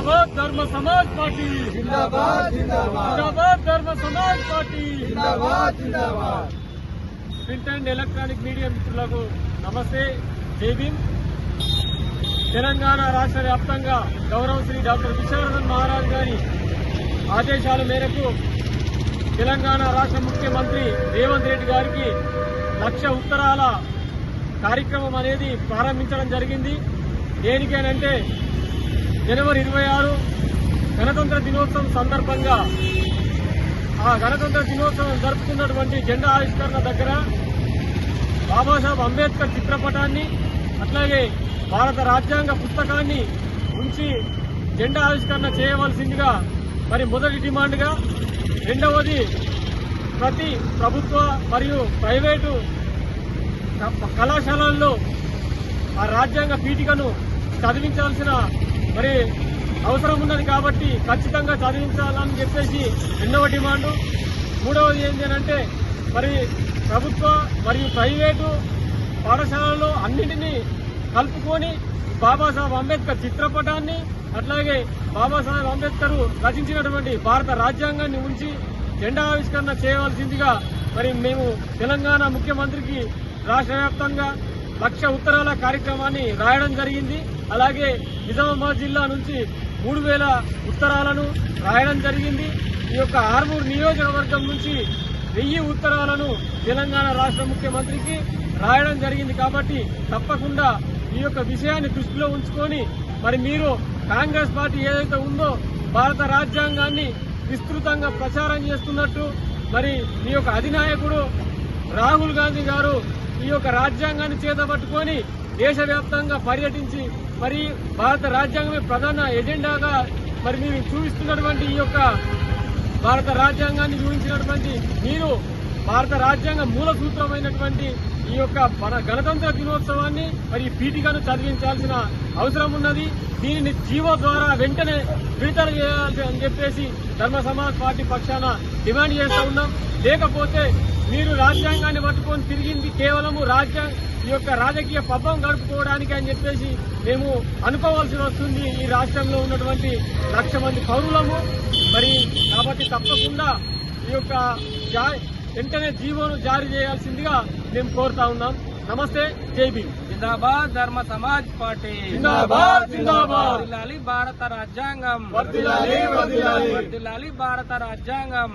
జిందాబాద్ Dharma Samaj party జిందాబాద్ జిందాబాద్ జిందాబాద్ ధర్మ సమాజ్ పార్టీ జిందాబాద్ జిందాబాద్ ప్రింట్ అండ్ ఎలక్ట్రానిక్ మీడియా మిత్రులకు నమస్తే జై భీమ్। తెలంగాణ రాష్ట్ర వ్యాప్తంగా గౌరవ శ్రీ డాక్టర్ విశ్వనాథన్ మహారాజ్ గారి ఆదేశాల మేరకు తెలంగాణ రాష్ట్ర ముఖ్యమంత్రి రేవంత్ రెడ్డి గారికి లక్ష ఉత్తరాల కార్యక్రమం అనేది ప్రారంభించడం జరిగింది. దేనికేనంటే జనవరి ఇరవై ఆరు గణతంత్ర దినోత్సవం సందర్భంగా ఆ గణతంత్ర దినోత్సవం జరుపుకున్నటువంటి జెండా ఆవిష్కరణ దగ్గర బాబాసాహెబ్ అంబేద్కర్ చిత్రపటాన్ని అట్లాగే భారత రాజ్యాంగ పుస్తకాన్ని ఉంచి జెండా ఆవిష్కరణ చేయవలసిందిగా మరి మొదటి డిమాండ్గా రెండవది ప్రతి ప్రభుత్వ మరియు ప్రైవేటు కళాశాలల్లో ఆ రాజ్యాంగ పీఠికను చదివించాల్సిన మరి అవసరం ఉన్నది కాబట్టి ఖచ్చితంగా చదివించాలని చెప్పేసి రెండవ డిమాండు. మూడవది ఏంటి అంటే మరి ప్రభుత్వ మరియు ప్రైవేటు పాఠశాలల్లో అన్నింటినీ కలుపుకొని బాబాసాహెబ్ అంబేద్కర్ చిత్రపటాన్ని అట్లాగే బాబాసాహెబ్ అంబేద్కర్ రచించినటువంటి భారత రాజ్యాంగాన్ని ఉంచి జెండా ఆవిష్కరణ చేయవలసిందిగా మరి మేము తెలంగాణ ముఖ్యమంత్రికి రాష్ట్ర వ్యాప్తంగా లక్ష ఉత్తరాల కార్యక్రమాన్ని రాయడం జరిగింది. అలాగే నిజామాబాద్ జిల్లా నుంచి మూడు వేల ఉత్తరాలను రాయడం జరిగింది. ఈ యొక్క ఆర్మూర్ నియోజకవర్గం నుంచి వెయ్యి ఉత్తరాలను తెలంగాణ రాష్ట్ర ముఖ్యమంత్రికి రాయడం జరిగింది కాబట్టి తప్పకుండా ఈ యొక్క విషయాన్ని దృష్టిలో ఉంచుకొని మరి మీరు కాంగ్రెస్ పార్టీ ఏదైతే ఉందో భారత రాజ్యాంగాన్ని విస్తృతంగా ప్రచారం చేస్తున్నట్టు మరి మీ యొక్క అధినాయకుడు రాహుల్ గాంధీ గారు ఈ యొక్క రాజ్యాంగాన్ని చేతబట్టుకొని దేశవ్యాప్తంగా పర్యటించి మరి భారత రాజ్యాంగమే ప్రధాన ఎజెండాగా మరి మీరు చూపిస్తున్నటువంటి ఈ యొక్క భారత రాజ్యాంగాన్ని చూపించినటువంటి మీరు భారత రాజ్యాంగ మూల సూత్రమైనటువంటి ఈ యొక్క మన గణతంత్ర దినోత్సవాన్ని మరి ఈ పీఠికను చదివించాల్సిన అవసరం ఉన్నది. దీనిని జీవో ద్వారా వెంటనే విడుదల చేయాలి అని చెప్పేసి ధర్మ సమాజ్ పార్టీ పక్షాన డిమాండ్ చేస్తా ఉన్నాం. లేకపోతే మీరు రాజ్యాంగాన్ని పట్టుకొని తిరిగింది కేవలము రాజ్యాంగ ఈ యొక్క రాజకీయ పబ్బం గడుపుకోవడానికి అని చెప్పేసి మేము అనుకోవాల్సి వస్తుంది ఈ రాష్ట్రంలో ఉన్నటువంటి లక్ష మంది పౌరులము. మరి కాబట్టి తప్పకుండా ఈ యొక్క వెంటనే జీవోను జారీ చేయాల్సిందిగా మేము కోరుతా ఉన్నాం. నమస్తే జై భీమ్. జిందాబాద్ ధర్మ సమాజ్ పార్టీ. జిందాబాద్, భారత రాజ్యాంగం. భారత రాజ్యాంగం.